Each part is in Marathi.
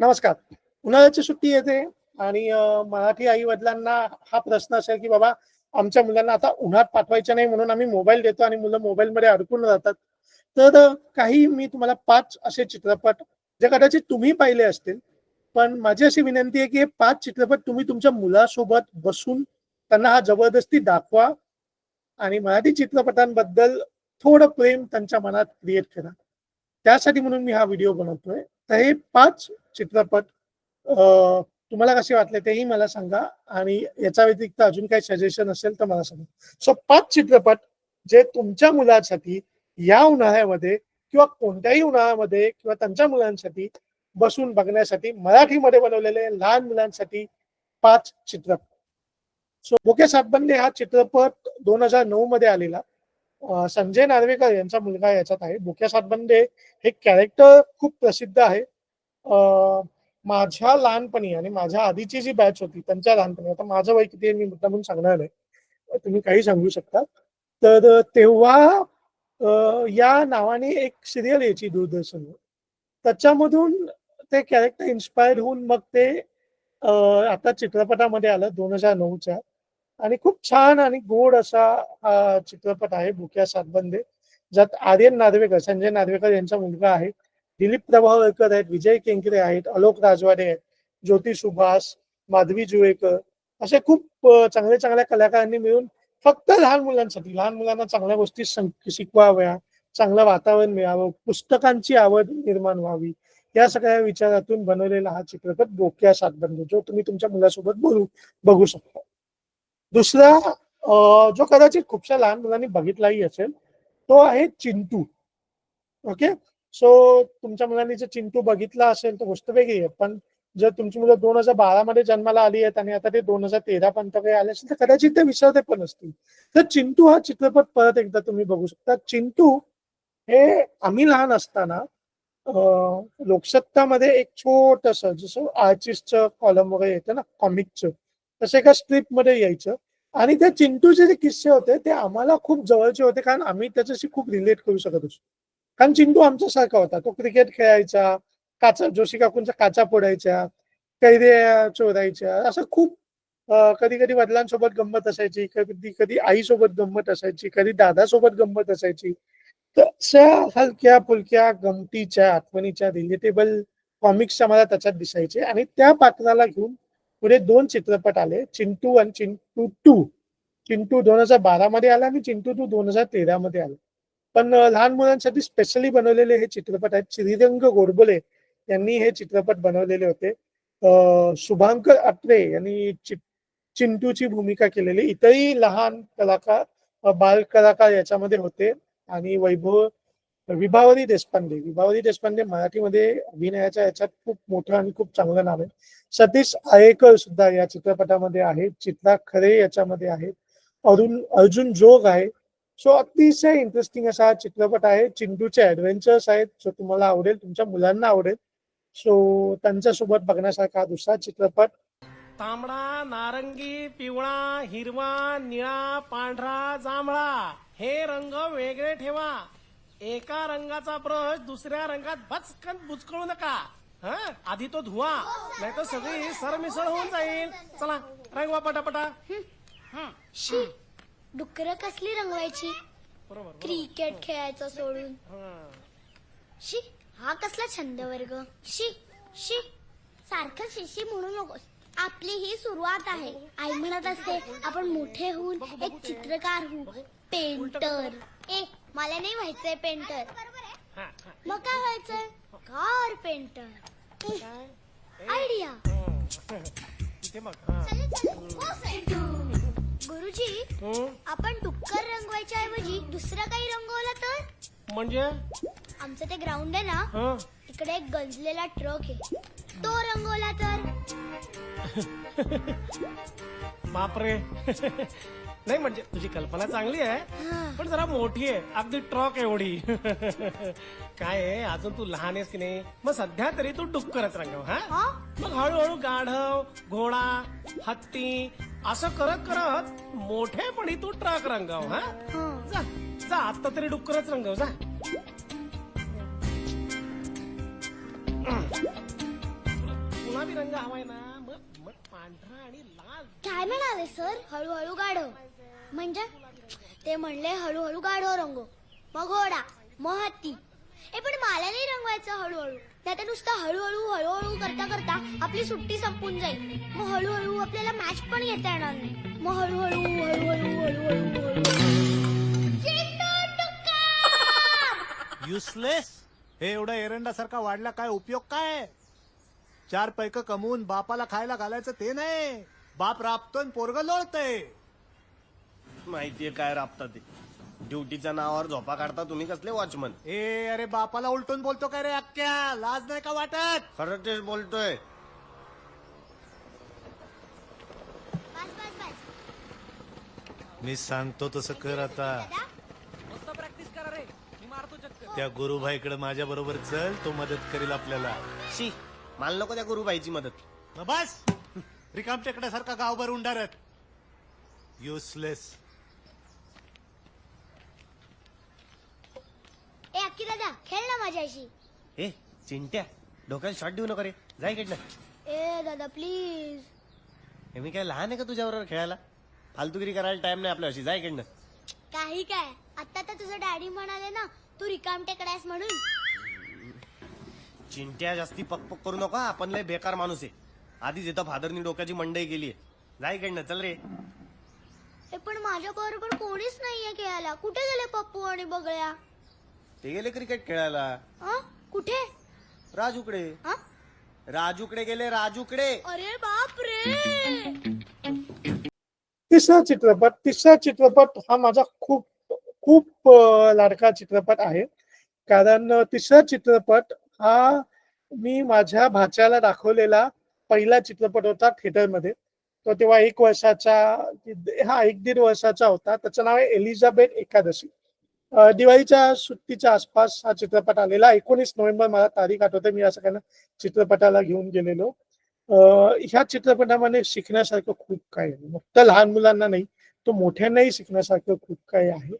नमस्कार. उन्हाळ्याची सुट्टी येते आणि मराठी आई वडिलांना हा प्रश्न असेल की बाबा आमच्या मुलांना आता उन्हात पाठवायचं नाही म्हणून आम्ही मोबाईल देतो आणि मुलं मोबाईलमध्ये अडकून राहतात. तर काही मी तुम्हाला पाच असे चित्रपट जे कदाचित तुम्ही पाहिले असतील पण माझी अशी विनंती आहे की हे पाच चित्रपट तुम्ही तुमच्या मुलासोबत बसून त्यांना हा जबरदस्ती दाखवा आणि मराठी चित्रपटांबद्दल थोडं प्रेम त्यांच्या मनात क्रिएट करा. त्यासाठी म्हणून मी हा व्हिडिओ बनवतोय. तर हे पाच चित्रपट तुम्हाला कसे वाटले तेही मला सांगा आणि याच्या व्यतिरिक्त अजून काही सजेशन असेल तर मला सांगा. सो पाच चित्रपट जे तुमच्या मुलासाठी या उन्हाळ्यामध्ये किंवा कोणत्याही उन्हाळ्यामध्ये किंवा त्यांच्या मुलांसाठी बसून बघण्यासाठी मराठीमध्ये बनवलेले लहान मुलांसाठी पाच चित्रपट. सो बोके सातबंदे हा चित्रपट दोन हजार नऊ मध्ये आलेला. संजय नार्वेकर यांचा मुलगा याच्यात आहे. बोक्या सातबंदे हे कॅरेक्टर खूप प्रसिद्ध आहे. माझ्या लहानपणी आणि माझ्या आधीची जी बॅच होती त्यांच्या लहानपणी आता माझं वय किती आहे मी मुद्दा म्हणून सांगणार नाही. तुम्ही काही सांगू शकता. तर तेव्हा या नावाने एक सिरियल यायची दूरदर्शनवर त्याच्यामधून ते कॅरेक्टर इन्स्पायर होऊन मग ते आता चित्रपटामध्ये आलं दोन हजार नऊच्या. आणि खूप छान आणि गोड असा हा चित्रपट आहे भुक्या सातबंदे ज्यात आर्यन नार्वेकर संजय नार्वेकर यांचा मुलगा आहे दिलीप प्रभावळकर आहेत विजय केंकरे आहेत अलोक राजवाडे आहेत ज्योती सुभाष माधवी जुळेकर असे खूप चांगल्या चांगल्या कलाकारांनी मिळून फक्त लहान मुलांसाठी लहान मुलांना चांगल्या गोष्टी सं- शिकवाव्या चांगलं वातावरण मिळावं पुस्तकांची आवड निर्माण व्हावी या सगळ्या विचारातून बनवलेला हा चित्रपट बोक्या सातबंद जो तुम्ही तुमच्या मुलासोबत बोलू बघू शकता. दुसरा जो कदाचित खूपशा लहान मुलांनी बघितलाही असेल तो आहे चिंटू. ओके? सो तुमच्या मुलांनी जर चिंटू बघितला असेल तर गोष्ट वेगळी आहे. पण जर तुमची मुलं दोन हजार बारा मध्ये जन्माला आली आहेत आणि आता ते दोन हजार तेरा पर्यंत काही आले असेल तर कदाचित ते विसरते पण असतील. तर चिंटू हा चित्रपट परत एकदा तुम्ही बघू शकता. चिंटू हे आम्ही लहान असताना लोकसत्तामध्ये एक छोटस जसं आर्टिस्टचं कॉलम वगैरे येतं ना कॉमिकचं तसं एका स्ट्रीपमध्ये यायचं. आणि त्या चिंटूचे जे किस्से होते ते आम्हाला खूप जवळचे होते कारण आम्ही त्याच्याशी खूप रिलेट करू शकत असतो कारण चिंटू आमच्यासारखा होता. तो क्रिकेट खेळायचा काचा जोशी काकूंचा काचा फोडायच्या कैऱ्या चोरायच्या असं खूप कधी कधी वडिलांसोबत गंमत असायची कधी कधी आईसोबत गंमत असायची कधी दादासोबत गंमत असायची. तशा हलक्या फुलक्या गमतीच्या आठवणीच्या रिलेटेबल कॉमिक्स आम्हाला त्याच्यात दिसायचे. आणि त्या पात्राला घेऊन पुढे दोन चित्रपट आले चिंटू आणि चिंटू टू. चिंटू दोन हजार बारा मध्ये आला आणि चिंटू टू दोन हजार तेरा मध्ये आला. पण लहान मुलांसाठी स्पेशली बनवलेले हे चित्रपट आहेत. श्रीरंग गोडबोले यांनी हे चित्रपट बनवलेले होते. शुभांकर अत्रे यांनी चिंटूची भूमिका केलेली. इतरही लहान कलाकार बाल कलाकार याच्यामध्ये होते. आणि वैभव विभावरी देशपांडे विभावरी देशपांडे मराठीमध्ये अभिनयाच्या याच्यात खूप मोठं आणि खूप चांगलं नाव आहे. सतीश आयेकर सुद्धा या चित्रपटामध्ये आहेत चित्रा खरे याच्यामध्ये आहेत अरुण अर्जुन जोग आहे. सो अतिशय इंटरेस्टिंग असा हा चित्रपट आहे. चिंटूचे ऍडव्हेंचर्स आहेत सो तुम्हाला आवडेल तुमच्या मुलांना आवडेल. सो त्यांच्यासोबत बघण्यासारखा दुसरा चित्रपट. तांबडा नारंगी पिवळा हिरवा निळा पांढरा जांभळा हे रंग वेगळे ठेवा. एका रंगाचा ब्रश दुसऱ्या रंगात भचकन बुचकळू नका. हं? आधी तो धुवा नाही तर सगळी सरमिसळ होऊन जाईल. चला रंगवा पटापटा. शी डुकर कसली रंगवायची? बरोबर बरोबर. क्रिकेट खेळायचं सोडून. हं. शी हा कसला छंद वर्ग. शी शी सारखं शिशी म्हणू नकोस. आपली ही सुरुवात आहे. आई म्हणत असते आपण मोठे होऊन एक चित्रकार होऊ. पेंटर. ए मला नाही व्हायचंय पेंटर. मग काय व्हायचंय? Car painter? आयडिया हं. गुरुजी? आपण डुक्कर रंगवायच्या ऐवजी दुसरं काही रंगवलं तर? म्हणजे? आमचं ते ग्राउंड आहे ना? तिकडे एक गंजलेला ट्रक आहे. तो रंगवला तर? बापरे. नाही म्हणजे तुझी कल्पना चांगली आहे. पण जरा मोठी आहे. अगदी ट्रक एवढी. काय आहे? अजून तू लहान आहेस की नाही? मग सध्या तरी तू डुक्करच रंगव हा? हा? मग हळूहळू गाढव घोडा हत्ती असं करत करत मोठेपणी तू ट्रक रंगव हा. जा जा आता तरी डुक्करच रंगव जा. रंग हवाय ना. पांढरा आणि लाल. काय म्हणाले सर? हळूहळू गाढव. म्हणजे? ते म्हणले हळूहळू गाढव रंग. मग घोडा मग हत्ती ए पण मला नाही रंगवायचं हळूहळू. नाही नुसतं हळूहळू हळूहळू करता करता आपली सुट्टी संपून जाईल. मग हळूहळू आपल्याला मॅच पण घेता येणार नाही. मग हळूहळू हळूहळू हळूहळू! युसलेस हे एवढं एरंडासारखा वाढला काय उपयोग काय? चार पैक कमवून बापाला खायला घालायचं ते नाही. बाप राबतोय आणि पोरग लोळतय. माहितीये काय राबता ते. ड्युटीच्या नावावर झोपा काढता तुम्ही कसले वॉचमन? ए अरे बापाला उलटून बोलतो काय रे अक्क्या लाज नाही का वाटत? खरं तेच बोलतोय. बस बस बस. मी सांगतो तसं कर आता. दादा. त्या गुरुभाईकडे माझ्या बरोबर चल तो मदत करेल आपल्याला. शी. मला नको त्या गुरुबाईची मदत. न बस. रिकाम टेकड्यासारखा गावभर उंडारत. युसलेस ए अक्की दादा खेळ ना माझ्याशी. ए चिंट्या डोक्याला शॉट देऊ नको रे. जाय इकडनं. ए दादा प्लीज हे मी काय लहान आहे का तुझ्याबरोबर खेळायला? फालतुगिरी करायला टाइम नाही आपल्याशी जाय इकडनं. काही काय? आता तर तुझं डॅडी म्हणाले ना तू रिकाम टेकडायस म्हणून. चिंट्या जास्ती पकपक करू नका आपण लय बेकार माणूस आहे. आधीच इथं फादरनी डोक्याची मंडई केली आहे जाय इकडनं चल रे. हे पण माझ्या बरोबर कोणीच नाहीये खेळायला. कुठे गेले पप्पू आणि बगळ्या? ते गेले क्रिकेट खेळायला. अं? कुठे? राजूकडे. अं? राजूकडे गेले राजूकडे. अरे बाप रे तिसरा चित्रपट तिसरा चित्रपट हा माझा खूप खूप अं, लाडका चित्रपट आहे. कारण अं, तिसरा चित्रपट हा मी माझ्या भाच्याला दाखवलेला पहिला चित्रपट होता थिएटरमध्ये. तो तेव्हा एक वर्षाचा हा एक दीड वर्षाचा होता. त्याचं नाव आहे एलिझाबेथ एकादशी. दिवाळीच्या सुट्टीच्या आसपास हा चित्रपट आलेला. एकोणीस नोव्हेंबर मला तारीख आठवते. मी असं काही चित्रपटाला घेऊन गेलेलो. ह्या चित्रपटामध्ये शिकण्यासारखं खूप काही आहे. फक्त लहान मुलांना नाही तो मोठ्यांनाही शिकण्यासारखं खूप काही आहे.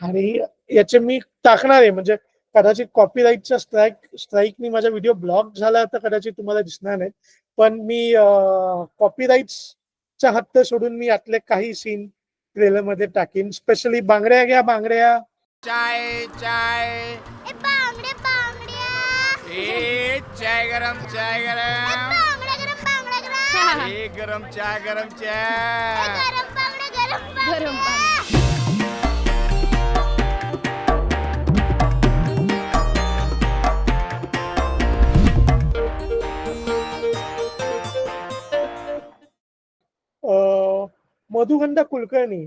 आणि याचे मी टाकणार आहे. म्हणजे कदाचित कॉपीराईटच्या स्ट्राईक स्ट्राईकनी माझा व्हिडिओ ब्लॉक झाला तर कदाचित तुम्हाला दिसणार नाही. पण मी कॉपीराईट्सच्या हद्द सोडून मी यातले काही सीन ट्रेलरमध्ये टाकीन. स्पेशली बांगड्या घ्या बांगड्या. चाय चाय. ए बांगड्या बांगड्या. ए चाय गरम चाय गरम. बांगड्या गरम बांगड्या गरम. ए गरम चाय गरम ए, चाय गरम मधुगंधा कुलकर्णी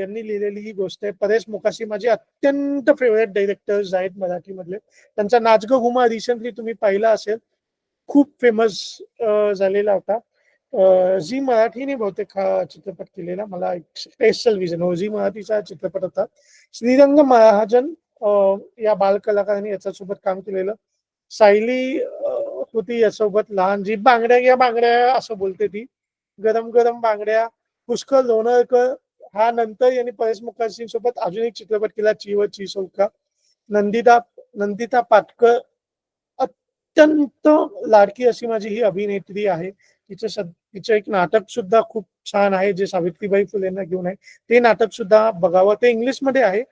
यांनी लिहिलेली ही गोष्ट आहे. परेश मोकाशी माझे अत्यंत फेवरेट डायरेक्टर्स आहेत मराठीमधले. त्यांचा नाचग हुमा रिसेंटली तुम्ही पाहिला असेल. खूप फेमस झालेला होता. झी मराठीने बहुतेक हा चित्रपट केलेला. मला एक स्पेशल विजन हो झी मराठीचा चित्रपट होता. श्रीरंग महाजन या बालकलाकारांनी याच्यासोबत काम केलेलं. सायली होती यासोबत. लहान जी बांगड्या या बांगड्या असं बोलते ती. गरम गरम बांगड्या पुष्कर लोणारकर हा नंतर यांनी परेश मुखर्जी सोबत अजून एक चित्रपट केला ची व ची चौका नंदिता नंदिता पाटकर अत्यंत लाडकी अशी माझी ही अभिनेत्री आहे. तिचं सद तिचं एक नाटक सुद्धा खूप छान आहे जे सावित्रीबाई फुलेंना घेऊन आहे. ते नाटक सुद्धा बघावं. ते इंग्लिशमध्ये आहे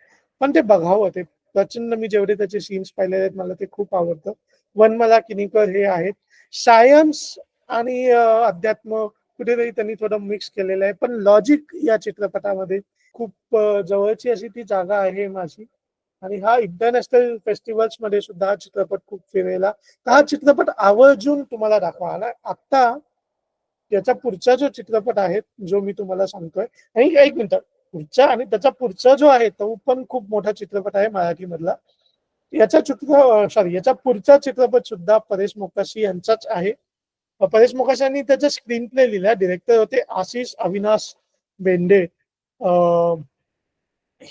पण ते बघावं. ते प्रचंड मी जेवढे त्याचे सीन्स पाहिले आहेत मला ते खूप आवडतं. वनमला किनीकर हे आहेत. सायन्स आणि अध्यात्म कुठेतरी त्यांनी थोडं मिक्स केलेलं आहे. पण लॉजिक या चित्रपटामध्ये खूप जवळची अशी ती जागा आहे माझी. आणि हा इंटरनॅशनल फेस्टिवल्समध्ये सुद्धा हा चित्रपट खूप फिरेला तर हा चित्रपट आवर्जून तुम्हाला दाखवा. आला आता याचा पुढचा जो चित्रपट आहे जो मी तुम्हाला सांगतोय आणि एक मिनिट. पुढचा आणि त्याचा पुढचा जो आहे तो पण खूप मोठा चित्रपट आहे मराठीमधला. याचा चित्र सॉरी याचा पुढचा चित्रपट सुद्धा परेश मोकाशी यांचाच आहे. परेश मोकाश यांनी त्याचा स्क्रीन प्ले लिहिला डिरेक्टर होते आशिष अविनाश बेंडे.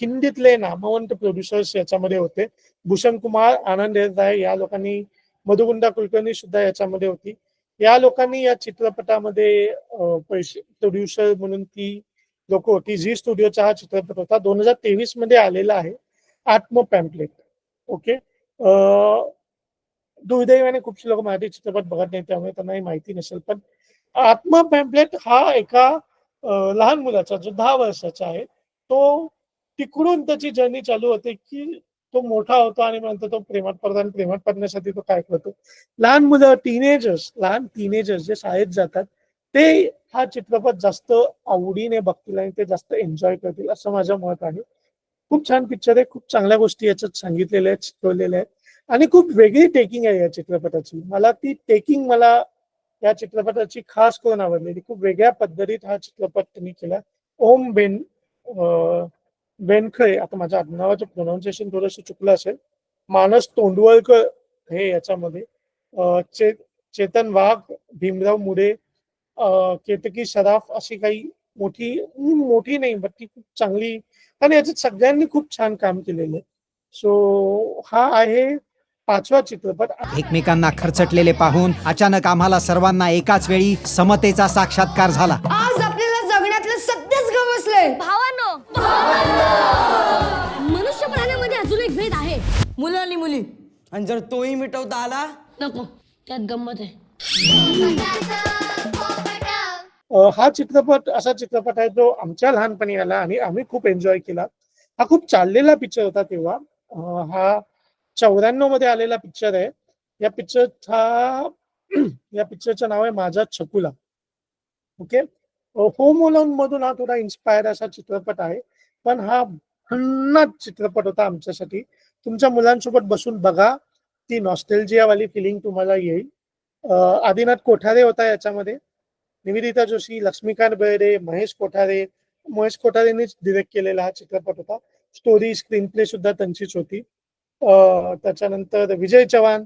हिंदीतले नामवंत प्रोड्युसर्स याच्यामध्ये होते. भूषण कुमार आनंद राय या लोकांनी मधुगुंडा कुलकर्णी सुद्धा याच्यामध्ये होती. या लोकांनी या चित्रपटामध्ये पैसे प्रोड्युसर म्हणून ती लोक होती. झी स्टुडिओचा हा चित्रपट होता. दोन हजार तेवीसमध्ये आलेला आहे. आत्म पॅम्पलेट ओके दुर्दैवाने खूपशी लोक मराठी चित्रपट बघत नाही त्यामुळे त्यांनाही माहिती नसेल. पण आत्मा पॅम्पलेट हा एका लहान मुलाचा जो दहा वर्षाचा आहे तो तिकडून त्याची जर्नी चालू होते की तो मोठा होतो आणि नंतर तो प्रेमात पडतो आणि प्रेमात पडण्यासाठी तो काय करतो? लहान मुलं टीनेजर्स लहान टीनेजर्स जे शाळेत जातात ते हा चित्रपट जास्त आवडीने बघतील आणि ते जास्त एन्जॉय करतील असं माझं मत आहे. खूप छान पिक्चर आहे खूप चांगल्या गोष्टी याच्यात सांगितलेल्या आहेत शिकवलेल्या आहेत. आणि खूप वेगळी टेकिंग आहे या चित्रपटाची. मला ती टेकिंग मला या चित्रपटाची खास करून आवडली? म्हणजे खूप वेगळ्या पद्धतीत हा चित्रपट त्यांनी केला. ओम बेन बेनखळे आता माझ्या आडनावाचं प्रोनाऊन्सिएशन थोडंसं चुकलं असेल. मानस तोंडवळकर हे याच्यामध्ये. चे चेतन वाघ भीमराव मुडे केतकी सराफ अशी काही मोठी मोठी नाही बट ती खूप चांगली आणि याच्यात सगळ्यांनी खूप छान काम केलेलं आहे. सो हा आहे पाचवा चित्रपट एकमेकांना खरचटलेले पाहून अचानक आम्हाला सर्वांना एकाच वेळी समतेचा साक्षात्कार झाला. आज आपल्याला जगण्यातलं सत्यच गवसलंय भावानो. मनुष्य प्राण्यामध्ये अजून एक भेद आहे. मुलं आणि मुली. आणि जर तोही मिटवता आला? नको त्यात गंमत आहे. हा चित्रपट असा चित्रपट आहे जो आमच्या लहानपणी आला आणि आम्ही खूप एन्जॉय केला. हा खूप चाललेला पिक्चर होता तेव्हा. हा चौऱ्याण्णवमध्ये आलेला पिक्चर आहे. या पिक्चरचा या पिक्चरचं नाव आहे माझा छकुला. ओके होम अलोन मधून हा थोडा इन्स्पायर असा चित्रपट आहे. पण हा भन्नाट चित्रपट होता आमच्यासाठी. तुमच्या मुलांसोबत बसून बघा. ती नॉस्टेल्जिया वाली फिलिंग तुम्हाला येईल. आदिनाथ कोठारे होता याच्यामध्ये. निवेदिता जोशी लक्ष्मीकांत बेर्डे महेश कोठारे. महेश कोठारेनेच डिरेक्ट केलेला हा चित्रपट होता. स्टोरी स्क्रीन प्ले सुद्धा त्यांचीच होती. त्याच्यानंतर विजय चव्हाण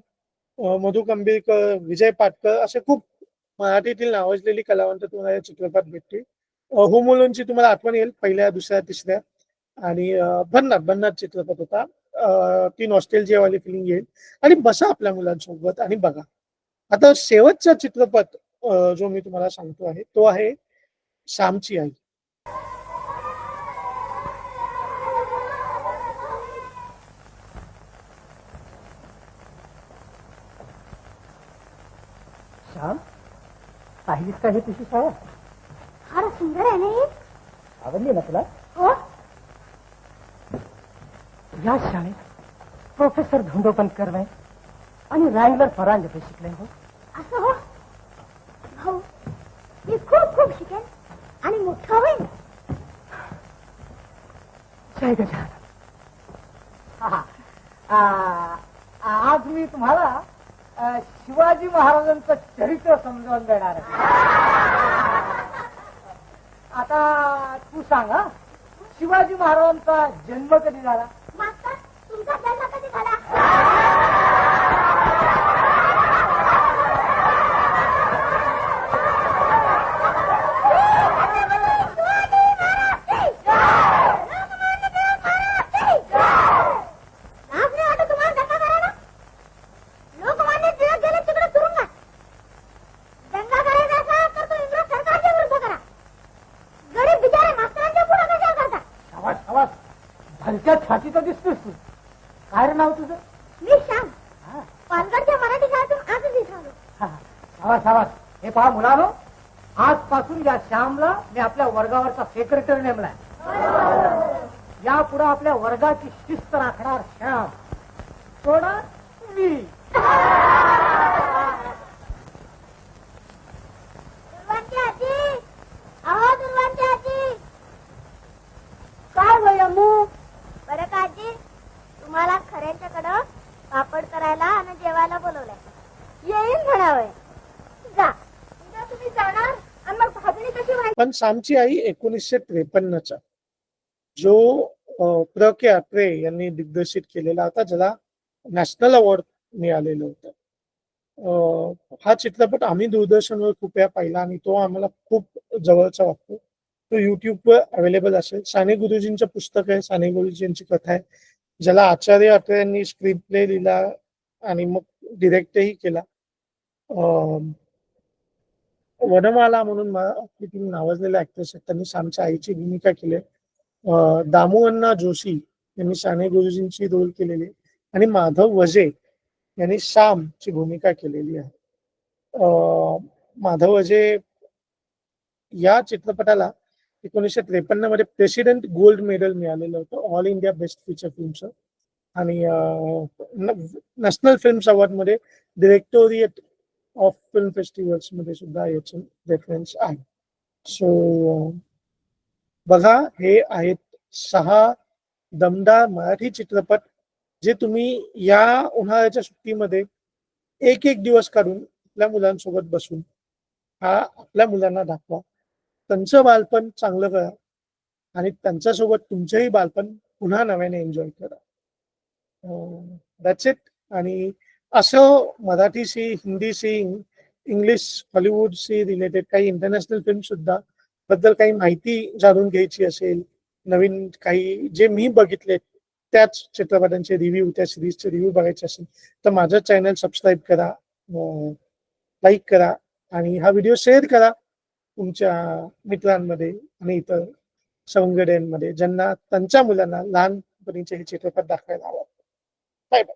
मधु कंबीरकर विजय पाटकर असे खूप मराठीतील नावाजलेली कलावंत तुम्हाला या चित्रपट भेटतील. होमोलोनची तुम्हाला आठवण येईल पहिल्या दुसऱ्या तिसऱ्या. आणि भन्नाट भन्नाट चित्रपट होता. ती नॉस्टेलजियावाली फिलिंग येईल. आणि बसा आपल्या मुलांसोबत आणि बघा. आता शेवटचा चित्रपट जो मी तुम्हाला सांगतो आहे तो आहे श्यामची आई. श्याम पाहिलीस का ही तुझी शाळा? फार सुंदर आहे ना ही? आवडली ना तुला? हो. या शाळेत प्रोफेसर धोंडोपंत कर्वे आणि रँगलर फरांजपे शिकले हो. असं हो? भाऊ मी खूप खूप शिकेन आणि मोठा होईन. जय गजानन. आज मी तुम्हाला शिवाजी महाराजांचं चरित्र समजावून देणार आता तू सांग शिवाजी महाराजांचा जन्म कधी झाला मास्तर तुमचा जन्म कधी झाला लाज नाही वाटत तुम्हाला दंगा करायला? लोकमान्य टिळक गेले तिकडे तुरुंगात. दंगा करायचा असेल तर तो इंग्रज सरकारच्या विरुद्ध करा. गरीब बिचारे मास्तरांच्या पुढे कशाला करता? आवाज आवाज भलत्या छातीचा दिसतोस तू. काय रे नाव तुझं? मी श्याम पालघरच्या मराठी शाळेतून आजच इथं आलो. आवाज आवाज. हे पहा मुलानो आजपासून या श्यामला मी आपल्या वर्गावरचा सेक्रेटरी नेमलाय. यापुढे आपल्या वर्गाची शिस्त राखणार श्याम. सोडा मी. दुर्वांची आजी. अहो दुर्वांची आजी. काय तुम्हाला खऱ्यांच्याकडं पापड करायला आणि जेवायला बोलवलंय. येईन म्हणावं. जा. तुम्ही जाणार आणि मग भाजणी कशी व्हायची? पण सामची आई एकोणीसशे त्रेपन्नचा. जो प्र के अत्रे यांनी दिग्दर्शित केलेला होता ज्याला नॅशनल अवॉर्ड मिळालेलं होतं. हा चित्रपट आम्ही दूरदर्शनवर खूप वेळा पाहिला आणि तो आम्हाला खूप जवळचा वाटतो. तो युट्यूबवर अवेलेबल असेल. साने गुरुजींचं पुस्तक आहे. साने गुरुजींची कथा आहे. ज्याला आचार्य अत्रे यांनी स्क्रीन प्ले लिहिला आणि मग डिरेक्टही केला. वनमाला म्हणून आपली नावाजलेल्या ऍक्ट्रेस आहेत. त्यांनी सामच्या आईची भूमिका केली. आहे. दामू अण्णा जोशी यांनी साने गुरुजींची रोल केलेली. आणि माधव वजे यांनी श्यामची भूमिका केलेली आहे. माधव वजे या चित्रपटाला एकोणीसशे त्रेपन्नमध्ये प्रेसिडेंट गोल्ड मेडल मिळालेलं होतं. ऑल इंडिया बेस्ट फीचर फिल्मचं आणि नॅशनल फिल्म अवॉर्डमध्ये डिरेक्टोरिएट ऑफ फिल्म फेस्टिवल्समध्ये सुद्धा याचं रेफरन्स आहे. सो बघा हे आहेत सहा दमदार मराठी चित्रपट जे तुम्ही या उन्हाळ्याच्या सुट्टीमध्ये एक एक दिवस काढून आपल्या मुलांसोबत बसून हा आपल्या मुलांना दाखवा. त्यांचं बालपण चांगलं करा. आणि त्यांच्यासोबत तुमचंही बालपण पुन्हा नव्याने एन्जॉय करा. दॅट्स इट आणि असं मराठी सी हिंदी सी इंग्लिश हॉलिवूड सी रिलेटेड काही इंटरनॅशनल फिल्म सुद्धा बद्दल काही माहिती जाणून घ्यायची असेल नवीन काही जे मी बघितले त्याच चित्रपटांचे रिव्ह्यू त्या सिरीजचे रिव्ह्यू बघायचे असेल तर माझं चॅनल सबस्क्राईब करा लाईक करा आणि हा व्हिडिओ शेअर करा. तुमच्या मित्रांमध्ये आणि इतर सवंगड्यांमध्ये ज्यांना त्यांच्या मुलांना लहानपणीचे हे चित्रपट दाखवायला आवडतात. Bye bye